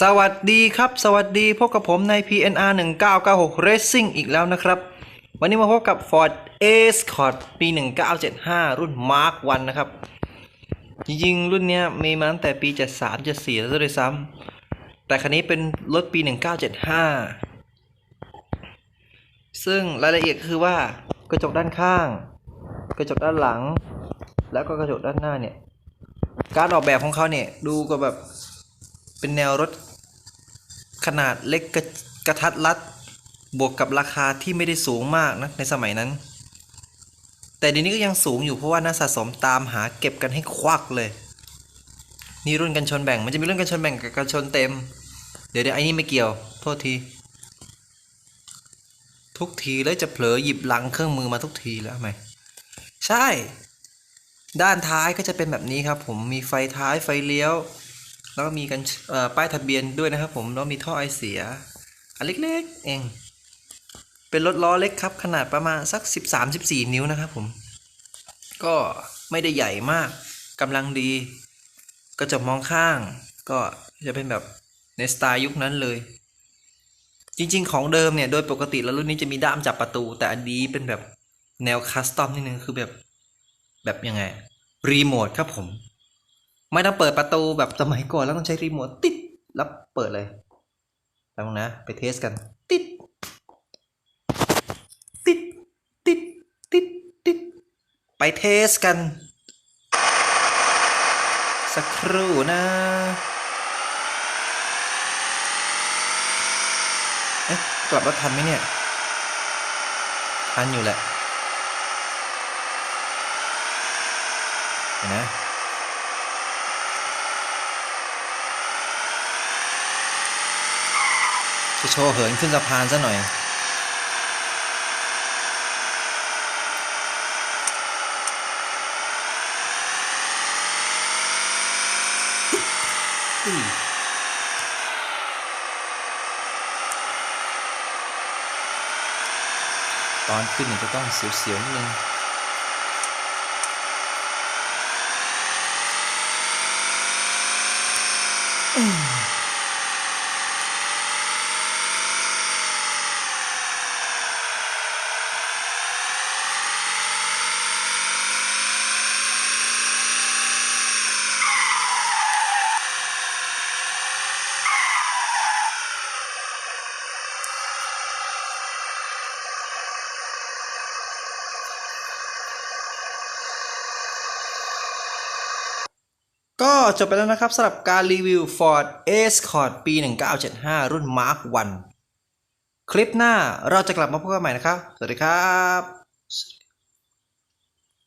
สวัสดีครับ สวัสดีพบกับผมใน PNR 1996 Racing อีกแล้วนะครับ วันนี้มาพบกับ Ford Escort ปี 1975 รุ่น Mark 1 นะครับ จริงๆ รุ่นเนี้ยมีมาตั้งแต่ปี 73 74 แล้วด้วยซ้ำแต่คันนี้เป็นรถปี 1975 ซึ่งรายละเอียดคือว่ากระจกด้านข้าง กระจกด้านหลัง แล้วก็กระจกด้านหน้าเนี่ย การออกแบบของเขาเนี่ย ดูก็แบบ เป็นแนวรถขนาดเล็กกระกระทัดรัด บวกกับราคาที่ไม่ได้สูงมากนะในสมัยนั้น แต่เดี๋ยวนี้ก็ยังสูงอยู่เพราะว่านักสะสมตามหาเก็บกันให้ควักเลย นี่รุ่นกันชนแบ่งมันจะมีรุ่นกันชนแบ่งกับกันชนเต็ม เดี๋ยวเดี๋ยวไอ้นี่ไม่เกี่ยว โทษที ทุกทีแล้วจะเผลอหยิบหลังเครื่องมือมาทุกทีแล้วทำไมใช่ ด้านท้ายก็จะเป็นแบบนี้ครับ ผมมีไฟท้ายไฟเลี้ยว แล้วก็มีกันป้ายทะเบียนด้วยนะครับผมแล้วมีท่อไอเสียอันเล็กๆเอง เป็นรถล้อเล็กครับ ขนาดประมาณสัก 13-14 นิ้วนะครับผม ก็ไม่ได้ใหญ่มากกำลังดี ก็จะมองข้าง ก็จะเป็นแบบในสไตล์ยุคนั้นเลย จริงๆ ของเดิมเนี่ย โดยปกติแล้วรุ่นนี้จะมีด้ามจับประตู แต่อันนี้เป็นแบบแนวคัสตอมนิดนึงคือแบบแบบยังไงรีโมทครับผม ไม่ต้องเปิดประตูแบบสมัยก่อนแล้วต้องใช้รีโมทติดแล้วเปิดเลยแป๊บนึงนะ ไปเทสกัน ติด ติด ติด ติด ติด ไปเทสกัน สักครู่นะเอ๊ะกลับรถทันไหมเนี่ย ทันอยู่แหละเห็นนะ จะโชว์เหินขึ้นสะพานซะหน่อย ตอนขึ้นเนี่ยจะต้องเสียวๆนิดนึง ก็จบไปแล้วนะครับสำหรับการรีวิว Ford Escort ปี 1975 รุ่น Mark 1 คลิปหน้าเราจะกลับมาพบกันใหม่นะครับ สวัสดีครับ